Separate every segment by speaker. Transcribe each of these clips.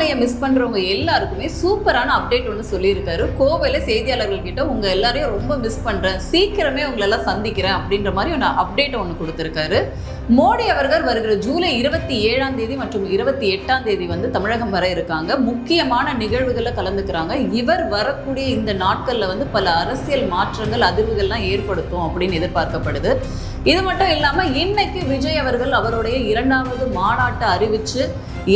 Speaker 1: அண்ணாமலையை மிஸ் பண்றவங்க எல்லாருக்குமே சூப்பரான அப்டேட் ஒன்று சொல்லியிருக்காரு. கோவையில் செய்தியாளர்கள் கிட்ட உங்க எல்லாரையும் ரொம்ப மிஸ் பண்றேன். சீக்கிரமே உங்களெல்லாம் சந்திக்கிறேன். அப்படின்ற மாதிரி ஒன்று அப்டேட் ஒன்று கொடுத்துருக்காரு. மோடி அவர்கள் வருகிற ஜூலை இருபத்தி ஏழாம் தேதி மற்றும் இருபத்தி எட்டாம் தேதி வந்து தமிழகம் வர இருக்காங்க. முக்கியமான நிகழ்வுகளில் கலந்துக்கிறாங்க. இவர் வரக்கூடிய இந்த நாட்களில் வந்து பல அரசியல் மாற்றங்கள் அதிர்வுகள்லாம் ஏற்படுத்தும் அப்படின்னு எதிர்பார்க்கப்படுது. இது மட்டும் இல்லாமல் இன்னைக்கு விஜய் அவர்கள் அவருடைய இரண்டாவது மாநாட்டை அறிவிச்சு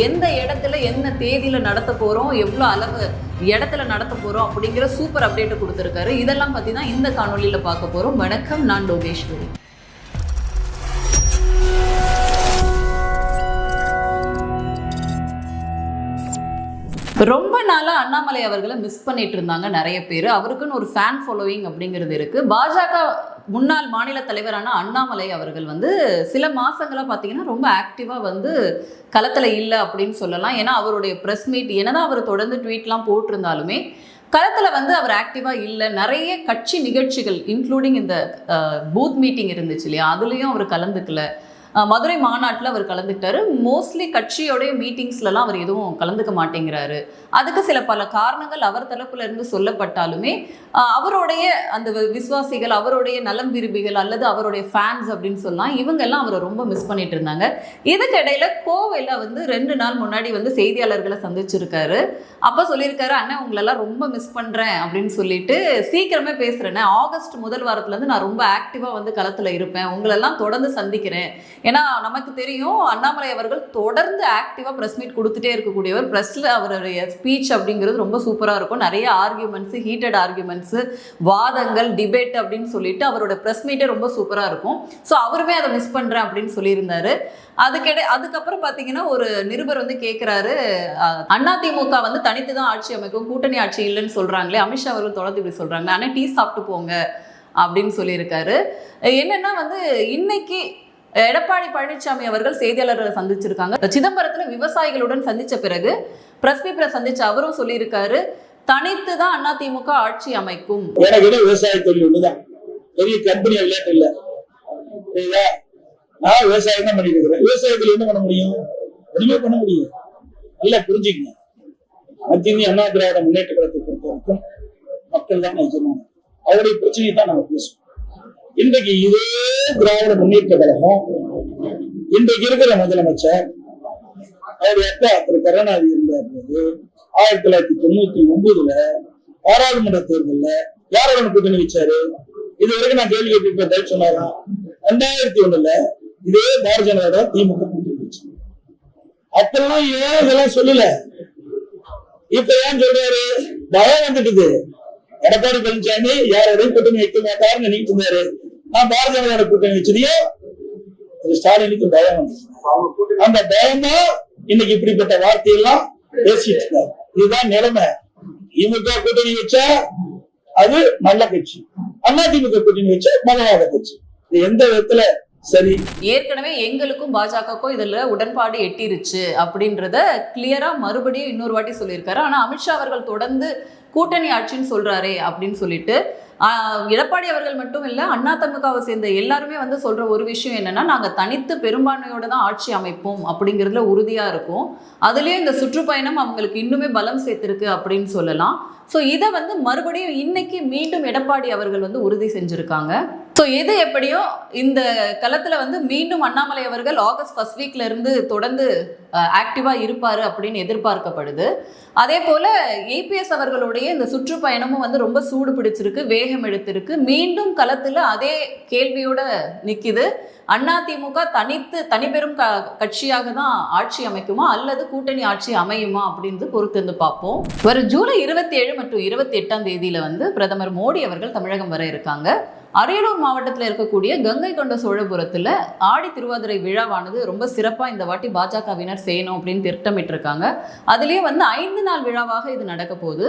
Speaker 1: எந்த இடத்துல என்ன தேதியில நடத்த போறோம் எவ்வளோ அளவு இடத்துல நடத்த போறோம் அப்படிங்கிற சூப்பர் அப்டேட் கொடுத்துருக்காரு. இதெல்லாம் பார்த்தீங்கன்னா தான் இந்த காணொலியில் பார்க்க போறோம். வணக்கம் நான் லோகேஸ்வரி. ரொம்ப நாளாக அண்ணாமலை அவர்களை மிஸ் பண்ணிட்டு இருந்தாங்க நிறைய பேர். அவருக்குன்னு ஒரு ஃபேன் ஃபாலோவிங் அப்படிங்கிறது இருக்குது பாஜக முன்னாள் மாநில தலைவரான அண்ணாமலை அவர்கள் வந்து சில மாதங்களாக பார்த்தீங்கன்னா ரொம்ப ஆக்டிவாக வந்து களத்தில் இல்லை அப்படின்னு சொல்லலாம். ஏன்னா அவருடைய ப்ரெஸ் மீட் என்னதான் அவர் தொடர்ந்து ட்வீட்லாம் போட்டிருந்தாலுமே களத்தில் வந்து அவர் ஆக்டிவாக இல்லை. நிறைய கட்சி நிகழ்ச்சிகள் இன்க்ளூடிங் இந்த பூத் மீட்டிங் இருந்துச்சு இல்லையா? அதுலேயும் அவர் கலந்துக்கல. மதுரை மாநாட்டில் அவர் கலந்துக்கிட்டாரு. மோஸ்ட்லி கட்சியோடைய மீட்டிங்ஸ்லலாம் அவர் எதுவும் கலந்துக்க மாட்டேங்கிறாரு. அதுக்கு சில பல காரணங்கள் அவர் தரப்புல இருந்து சொல்லப்பட்டாலுமே அவருடைய அந்த விசுவாசிகள் அவருடைய நலம் விரும்பிகள் அல்லது அவருடைய ஃபேன்ஸ் அப்படின்னு சொல்லலாம் இவங்கெல்லாம் அவரை ரொம்ப மிஸ் பண்ணிட்டு இருந்தாங்க. இதுக்கு இடையில கோவையில் வந்து ரெண்டு நாள் முன்னாடி வந்து செய்தியாளர்களை சந்திச்சிருக்காரு. அப்போ சொல்லியிருக்காரு அண்ணன் உங்களெல்லாம் ரொம்ப மிஸ் பண்ணுறேன் அப்படின்னு சொல்லிட்டு சீக்கிரமே பேசுகிறேன் ஆகஸ்ட் முதல் வாரத்துலேருந்து நான் ரொம்ப ஆக்டிவாக வந்து களத்தில் இருப்பேன். உங்களெல்லாம் தொடர்ந்து சந்திக்கிறேன். ஏன்னா நமக்கு தெரியும் அண்ணாமலை அவர்கள் தொடர்ந்து ஆக்டிவாக ப்ரெஸ் மீட் கொடுத்துட்டே இருக்கக்கூடியவர். ப்ரெஸ்ஸில் அவருடைய ஸ்பீச் அப்படிங்கிறது ரொம்ப சூப்பராக இருக்கும். நிறைய ஆர்கியூமெண்ட்ஸு ஹீட்டட் ஆர்கியூமெண்ட்ஸு வாதங்கள் டிபேட் அப்படின்னு சொல்லிட்டு அவரோட ப்ரெஸ் மீட்டே ரொம்ப சூப்பராக இருக்கும். ஸோ அவருமே அதை மிஸ் பண்ணுறேன் அப்படின்னு சொல்லியிருந்தாரு. அதுக்கிட அதுக்கப்புறம் பார்த்தீங்கன்னா ஒரு நிருபர் வந்து கேட்குறாரு அதிமுக வந்து தனித்து தான் ஆட்சி அமைக்கும் கூட்டணி ஆட்சி இல்லைன்னு சொல்கிறாங்களே அமித்ஷா அவர்கள் தொடர்ந்து இப்படி சொல்கிறாங்க ஆனால் டீ சாப்பிட்டு போங்க அப்படின்னு சொல்லியிருக்காரு. என்னென்னா வந்து இன்னைக்கு எடப்பாடி பழனிசாமி அவர்கள் செய்தியாளர்களை சந்திச்சிருக்காங்க. சிதம்பரத்தில் விவசாயிகளுடன் சந்திச்ச பிறகு பிரஸ் மீட்ல சந்திச்ச அவரும் சொல்லியிருக்காரு தனித்து தான் அதிமுக ஆட்சி அமைக்கும்.
Speaker 2: எனக்கு விவசாய தொழில் ஒண்ணுதான். பெரிய கம்பெனி விளையாட்டு இல்ல. சரிங்களா நான் விவசாயம் தான் பண்ணிட்டு இருக்கிறேன். விவசாயத்துல என்ன பண்ண முடியும்? ஒண்ணுமே பண்ண முடியும் நல்லா புரிஞ்சுக்கங்க. மத்திய இந்திய அண்ணா திராவிட முன்னேற்ற கழகத்தை பொறுத்த வரைக்கும் மக்கள் தான் நிஜமான அவருடைய பிரச்சனையை தான் நம்ம பேசுவோம். இன்றைக்கு இதே திராவிட முன்னேற்ற கழகம் இன்றைக்கு இருக்கிற முதலமைச்சர் அவருடைய அக்கா திரு கருணாநிதி இருந்தார் போது ஆயிரத்தி தொள்ளாயிரத்தி தொண்ணூத்தி ஒன்பதுல பாராளுமன்ற தேர்தல்ல யாரோட கூட்டணி வச்சாரு இது வரைக்கும் நான் கேள்வி கேட்டு பதில் சொன்னாராம் ரெண்டாயிரத்தி ஒண்ணுல இதே பாரதிய ஜனதா திமுக கூட்டணி வச்சு அப்பெல்லாம் ஏன் இதெல்லாம் சொல்லல? இப்ப ஏன் சொல்றாரு? பயம் வந்துட்டுது. எடப்பாடி பழனிசாமி யாரோடையும் கூட்டணி வைக்க மாட்டாருன்னு நினைக்கிட்டு இருந்தாரு. நான் பாரதிய ஜனதா கூட்டணி வச்சதையும் திரு ஸ்டாலினுக்கு பயம் அந்த பயமா இன்னைக்கு இப்படிப்பட்ட வார்த்தையெல்லாம் பேசிட்டு இருக்காரு. இதுதான் நிலைமை. திமுக கூட்டணி வச்சா அது நல்ல கட்சி. அதிமுக கூட்டணி வச்சா மதவாத கட்சி. இது எந்த விதத்துல சரி?
Speaker 1: ஏற்கனவே எங்களுக்கும் பாஜகக்கும் இதுல உடன்பாடு எட்டிருச்சு அப்படின்றத கிளியரா மறுபடியும் இன்னொரு வாட்டி சொல்லியிருக்காரு. ஆனா அமித்ஷா அவர்கள் தொடர்ந்து கூட்டணி ஆட்சின்னு சொல்றாரே அப்படின்னு சொல்லிட்டு எடப்பாடி அவர்கள் மட்டும் இல்லை அண்ணா தமுக்காவை சேர்ந்த எல்லாருமே வந்து சொல்ற ஒரு விஷயம் என்னன்னா நாங்க தனித்து பெரும்பான்மையோட தான் ஆட்சி அமைப்போம் அப்படிங்கிறதுல உறுதியா இருக்கும். அதுலேயும் இந்த சுற்றுப்பயணம் அவங்களுக்கு இன்னுமே பலம் சேர்த்திருக்கு அப்படின்னு சொல்லலாம். ஸோ இதை வந்து மறுபடியும் இன்னைக்கு மீண்டும் எடப்பாடி அவர்கள் வந்து உறுதி செஞ்சுருக்காங்க. ஸோ எது எப்படியோ இந்த களத்தில் வந்து மீண்டும் அண்ணாமலை அவர்கள் ஆகஸ்ட் ஃபர்ஸ்ட் வீக்ல இருந்து தொடர்ந்து ஆக்டிவாக இருப்பார் அப்படின்னு எதிர்பார்க்கப்படுது. அதே போல் ஏபிஎஸ் அவர்களுடைய இந்த சுற்றுப்பயணமும் வந்து ரொம்ப சூடு பிடிச்சிருக்கு வேகம் எடுத்திருக்கு. மீண்டும் களத்தில் அதே கேள்வியோட நிற்கிது அதிமுக தனித்து தனிப்பெரும் க கட்சியாக தான் ஆட்சி அமைக்குமா? அல்லது கூட்டணி ஆட்சி அமையுமா? அப்படின்னு பொறுத்திருந்து பார்ப்போம். வரும் ஜூலை இருபத்தி ஏழு மற்றும் இருபத்தி எட்டாம் தேதியில வந்து பிரதமர் மோடி அவர்கள் தமிழகம் வர இருக்காங்க. அரியலூர் மாவட்டத்தில் இருக்கக்கூடிய கங்கை கொண்ட சோழபுரத்தில் ஆடி திருவாதிரை விழாவானது ரொம்ப சிறப்பாக இந்த வாட்டி பாஜகவினர் செய்யணும் அப்படின்னு திட்டமிட்டிருக்காங்க. அதுலேயும் வந்து ஐந்து நாள் விழாவாக இது நடக்க போகுது.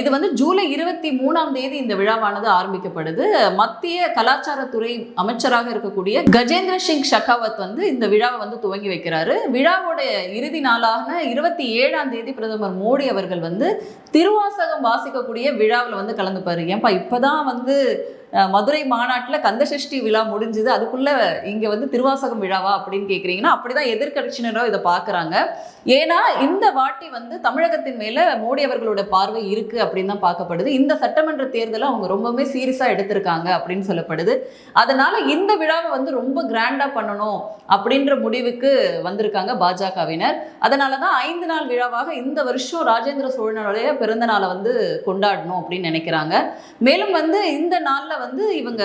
Speaker 1: இது வந்து ஜூலை இருபத்தி மூணாம் தேதி இந்த விழாவானது ஆரம்பிக்கப்படுது. மத்திய கலாச்சாரத்துறை அமைச்சராக இருக்கக்கூடிய கஜேந்திர சிங் ஷெகாவத் வந்து இந்த விழாவை வந்து துவங்கி வைக்கிறாரு. விழாவோட இறுதி நாளான இருபத்தி ஏழாம் தேதி பிரதமர் மோடி அவர்கள் வந்து திருவாசகம் வாசிக்கக்கூடிய விழாவில் வந்து கலந்துப்பாரு. ஏன்பா இப்போதான் வந்து மதுரை மாநாட்டில் கந்தசஷ்டி விழா முடிஞ்சுது. அதுக்குள்ளே இங்கே வந்து திருவாசகம் விழாவா அப்படின்னு கேக்குறீங்கன்னா அப்படிதான் எதிர்க்கட்சியினரோ இதை பார்க்குறாங்க ஏன்னா இந்த வாட்டி வந்து தமிழகத்தின் மேலே மோடி அவர்களோட பார்வை இருக்குது அப்படின்னு தான் பார்க்கப்படுது. இந்த சட்டமன்ற தேர்தலை அவங்க ரொம்பவுமே சீரியஸாக எடுத்திருக்காங்க அப்படின்னு சொல்லப்படுது. அதனால் இந்த விழாவை வந்து ரொம்ப கிராண்டாக பண்ணணும் அப்படின்ற முடிவுக்கு வந்திருக்காங்க பாஜகவினர். அதனால தான் ஐந்து நாள் விழாவாக இந்த வருஷம் ராஜேந்திர சோழனுடைய பிறந்த நாளை வந்து கொண்டாடணும் அப்படின்னு நினைக்கிறாங்க. மேலும் வந்து இந்த நாளில் வந்து இவங்க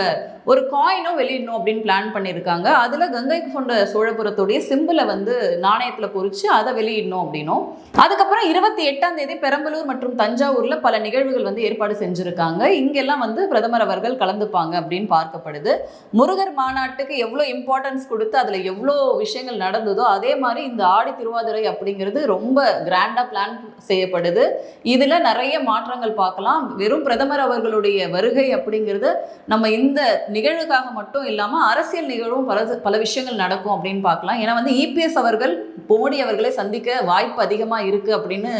Speaker 1: ஒரு காயினும் வெளியிடணும் அப்படின்னு பிளான் பண்ணியிருக்காங்க. அதில் கங்கை கொண்ட சோழபுரத்துடைய சிம்பிளை வந்து நாணயத்தில் பொறிச்சு அதை வெளியிடணும் அப்படின்னும். அதுக்கப்புறம் இருபத்தி எட்டாம் தேதி பெரம்பலூர் மற்றும் தஞ்சாவூரில் பல நிகழ்வுகள் வந்து ஏற்பாடு செஞ்சுருக்காங்க. இங்கெல்லாம் வந்து பிரதமர் அவர்கள் கலந்துப்பாங்க அப்படின்னு பார்க்கப்படுது. முருகர் மாநாட்டுக்கு எவ்வளோ இம்பார்ட்டன்ஸ் கொடுத்து அதில் எவ்வளோ விஷயங்கள் நடந்ததோ அதே மாதிரி இந்த ஆடி திருவாதிரை அப்படிங்கிறது ரொம்ப கிராண்டாக பிளான் செய்யப்படுது. இதில் நிறைய மாற்றங்கள் பார்க்கலாம். வெறும் பிரதமர் அவர்களுடைய வருகை அப்படிங்கிறது நம்ம இந்த நிகழ்வுக்காக மட்டும் இல்லாமல் அரசியல் நிகழ்வும் பல பல விஷயங்கள் நடக்கும் அப்படின்னு பார்க்கலாம். ஏன்னா வந்து இபிஎஸ் அவர்கள் மோடி அவர்களை சந்திக்க வாய்ப்பு அதிகமாக இருக்குது அப்படின்னு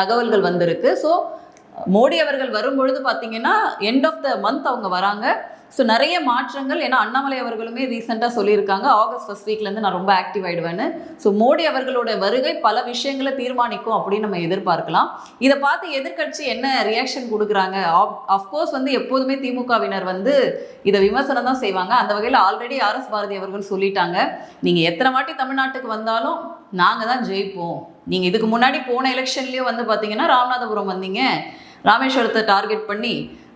Speaker 1: தகவல்கள் வந்திருக்கு. ஸோ மோடி அவர்கள் வரும்பொழுது பார்த்தீங்கன்னா எண்ட் ஆஃப் த மந்த் அவங்க வராங்க. ஸோ நிறைய மாற்றங்கள். ஏன்னா அண்ணாமலை அவர்களுமே ரீசெண்டாக சொல்லியிருக்காங்க. ஆகஸ்ட் ஃபர்ஸ்ட் வீக்லேருந்து நான் ரொம்ப ஆக்டிவ் ஆகிடுவேன்னு ஸோ மோடி அவர்களோட வருகை பல விஷயங்களை தீர்மானிக்கும் அப்படின்னு நம்ம எதிர்பார்க்கலாம். இதை பார்த்து எதிர்க்கட்சி என்ன ரியாக்ஷன் கொடுக்குறாங்க? அஃப்கோர்ஸ் வந்து எப்போதுமே திமுகவினர் வந்து இதை விமர்சனம் தான் செய்வாங்க. அந்த வகையில் ஆல்ரெடி ஆர்எஸ் பாரதி அவர்கள் சொல்லிட்டாங்க. நீங்கள் எத்தனை வாட்டி தமிழ்நாட்டுக்கு வந்தாலும் நாங்கள் தான் ஜெயிப்போம். நீங்கள் இதுக்கு முன்னாடி போன எலெக்ஷன்லேயும் வந்து பார்த்தீங்கன்னா ராமநாதபுரம் வந்தீங்க. ராமேஸ்வரத்தை டார்கெட் பண்ணி.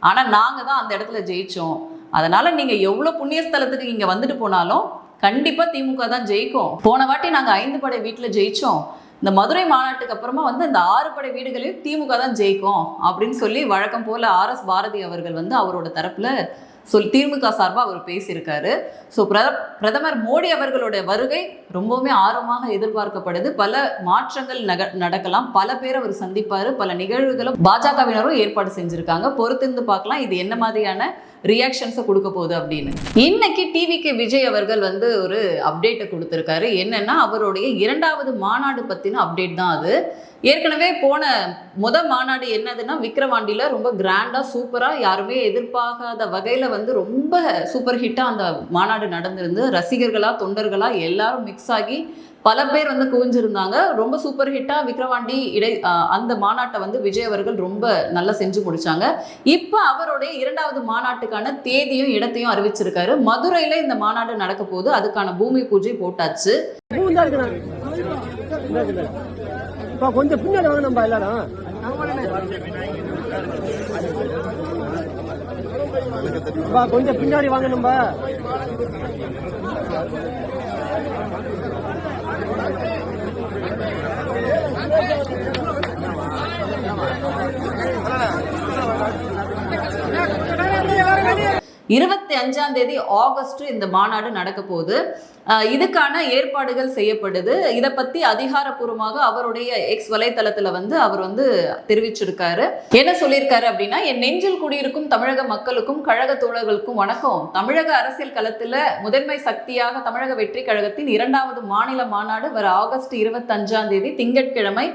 Speaker 1: ஆனால் நாங்கள் தான் அந்த இடத்துல ஜெயித்தோம் அதனால் நீங்கள் எவ்வளோ புண்ணிய ஸ்தலத்துக்கு இங்கே வந்துட்டு போனாலும் கண்டிப்பாக திமுக தான் ஜெயிக்கும். போன வாட்டி நாங்கள் ஐந்து படை வீட்டில் ஜெயிச்சோம். இந்த மதுரை மாநாட்டுக்கு அப்புறமா வந்து இந்த ஆறு படை வீடுகளையும் திமுக தான் ஜெயிக்கும் அப்படின்னு சொல்லி வழக்கம் போல ஆர்எஸ் பாரதி அவர்கள் வந்து அவரோட தரப்புல சொல் திமுக சார்பாக அவர் பேசியிருக்காரு. ஸோ பிரத பிரதமர் மோடி அவர்களுடைய வருகை ரொம்பவுமே ஆர்வமாக எதிர்பார்க்கப்படுது. பல மாற்றங்கள் நக நடக்கலாம். பல பேர் அவர் சந்திப்பார். பல நிகழ்வுகளும் பாஜகவினரும் ஏற்பாடு செஞ்சுருக்காங்க. பொறுத்திருந்து பார்க்கலாம். இது என்ன மாதிரியான ரியாக்ஷன்ஸை கொடுக்க போகுது அப்படின்னு. இன்னைக்கு டிவிக்கு விஜய் அவர்கள் வந்து ஒரு அப்டேட்டை கொடுத்துருக்காரு. என்னன்னா அவருடைய இரண்டாவது மாநாடு பற்றின அப்டேட் தான் அது. ஏற்கனவே போன முத மாநாடு என்னதுன்னா விக்ரவாண்டியில் ரொம்ப கிராண்டாக சூப்பராக யாருமே எதிர்பார்க்காத வகையில் வந்து ரொம்ப சூப்பர் ஹிட்டாக அந்த மாநாடு நடந்திருந்து ரசிகர்களாக தொண்டர்களாக எல்லாரும் மிக்ஸ் ஆகி பல பேர் வந்து குவிஞ்சிருந்தாங்க. ரொம்ப சூப்பர் ஹிட்டா விக்ரவாண்டி இடை அந்த மாநாட்டை வந்து விஜய் அவர்கள் ரொம்ப நல்லா செஞ்சு முடிச்சாங்க. இப்போ அவருடைய இரண்டாவது மாநாட்டுக்கான தேதியும் இடத்தையும் அறிவிச்சிருக்காரு. மதுரையில இந்த மாநாடு நடக்க போகுது. அதுக்கான பூமி பூஜை போட்டாச்சு.
Speaker 3: கொஞ்சம் பின்னாடி வாங்க நம்ம எல்லாரும். கொஞ்சம் பின்னாடி வாங்க நம்ம.
Speaker 1: இருபத்தி அஞ்சாம் தேதி ஆகஸ்ட் இந்த மாநாடு நடக்க போகுது. இதுக்கான ஏற்பாடுகள் செய்யப்படுது. இதை பத்தி அதிகாரப்பூர்வமாக அவருடைய எக்ஸ் வலைத்தளத்துல வந்து அவர் வந்து தெரிவிச்சிருக்காரு. என்ன சொல்லியிருக்காரு அப்படின்னா என் நெஞ்சில் குடியிருக்கும் தமிழக மக்களுக்கும் கழக தோழர்களுக்கும் வணக்கம். தமிழக அரசியல் களத்துல முதன்மை சக்தியாக தமிழக வெற்றி கழகத்தின் இரண்டாவது மாநில மாநாடு வர ஆகஸ்ட் இருபத்தஞ்சாம் தேதி திங்கட்கிழமை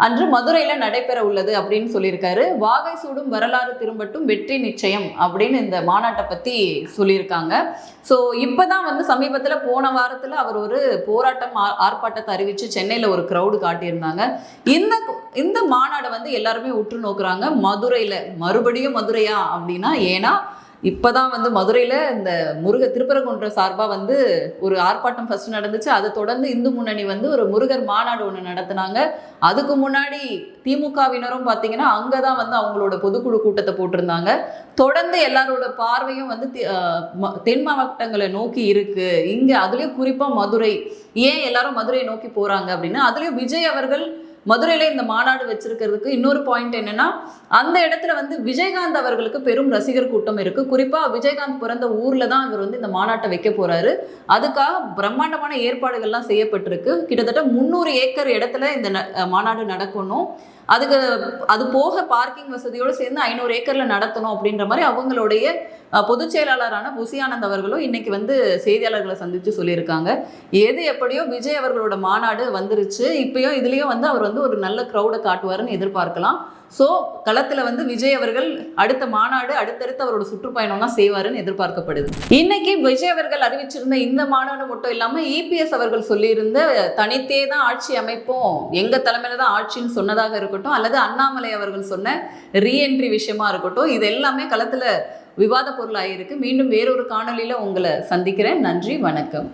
Speaker 1: அன்று மதுரையில நடைபெற உள்ளது அப்படின்னு சொல்லியிருக்காரு. வாகை சூடும் வரலாறு திரும்பட்டும் வெற்றி நிச்சயம் அப்படின்னு இந்த மாநாட்டை பத்தி சொல்லியிருக்காங்க. ஸோ இப்போதான் வந்து சமீபத்தில் போன வாரத்தில் அவர் ஒரு போராட்டம் ஆ- ஆர்ப்பாட்டத்தை அறிவிச்சு சென்னையில் ஒரு க்ரௌடு காட்டியிருந்தாங்க. இந்த இந்த மாநாடை வந்து எல்லாருமே உற்று நோக்குறாங்க. மதுரையில் மறுபடியும் மதுரையா அப்படின்னா ஏன்னா இப்போ தான் வந்து மதுரையில் இந்த முருக திருப்பரங்குன்ற சார்பாக வந்து ஒரு ஆர்ப்பாட்டம் ஃபர்ஸ்ட் நடந்துச்சு. அதை தொடர்ந்து இந்து முன்னணி வந்து ஒரு முருகர் மாநாடு ஒன்று நடத்தினாங்க. அதுக்கு முன்னாடி திமுகவினரும் பார்த்தீங்கன்னா அங்கே தான் வந்து அவங்களோட பொதுக்குழு கூட்டத்தை போட்டிருந்தாங்க. தொடர்ந்து எல்லாரோட பார்வையும் வந்து தென் மாவட்டங்களை நோக்கி இருக்குது இங்கே அதுலேயும் குறிப்பாக மதுரை. ஏன் எல்லாரும் மதுரையை நோக்கி போகிறாங்க அப்படின்னா அதுலேயும் விஜய் அவர்கள் மதுரையில் இந்த மாநாடு வச்சிருக்கிறதுக்கு இன்னொரு பாயிண்ட் என்னன்னா அந்த இடத்துல வந்து விஜயகாந்த் அவர்களுக்கு பெரும் ரசிகர் கூட்டம் இருக்கு. குறிப்பா விஜயகாந்த் பிறந்த ஊர்ல தான் இவர் வந்து இந்த மாநாட்டை வைக்க போறாரு. அதுக்காக பிரம்மாண்டமான ஏற்பாடுகள்லாம் செய்யப்பட்டிருக்கு. கிட்டத்தட்ட முந்நூறு ஏக்கர் இடத்துல இந்த ந- மாநாடு நடக்கணும். அதுக்கு அது போக பார்க்கிங் வசதியோடு சேர்ந்து ஐநூறு ஏக்கரில் நடத்தணும் அப்படின்ற மாதிரி அவங்களுடைய பொதுச் செயலாளரான புசியானந்த் அவர்களும் இன்னைக்கு வந்து செய்தியாளர்களை சந்தித்து சொல்லியிருக்காங்க. எது எப்படியோ விஜய் அவர்களோட மாநாடு வந்துருச்சு. இப்பயும் இதுலேயும் வந்து அவர் வந்து ஒரு நல்ல க்ரௌடை காட்டுவாருன்னு எதிர்பார்க்கலாம். ஸோ களத்தில் வந்து விஜய் அவர்கள் அடுத்த மாநாடு அடுத்தடுத்து அவரோட சுற்றுப்பயணம்லாம் செய்வாருன்னு எதிர்பார்க்கப்படுது. இன்னைக்கு விஜய் அவர்கள் அறிவிச்சிருந்த இந்த மாநாடு மட்டும் இல்லாமல் இபிஎஸ் அவர்கள் சொல்லியிருந்த தனித்தே தான் ஆட்சி அமைப்போம் எங்கள் தலைமையில தான் ஆட்சின்னு சொன்னதாக இருக்கட்டும் அல்லது அண்ணாமலை அவர்கள் சொன்ன ரீஎன்ட்ரி விஷயமா இருக்கட்டும் இது எல்லாமே களத்தில் விவாத பொருளாயிருக்கு. மீண்டும் வேறொரு காணொலியில் உங்களை சந்திக்கிறேன். நன்றி வணக்கம்.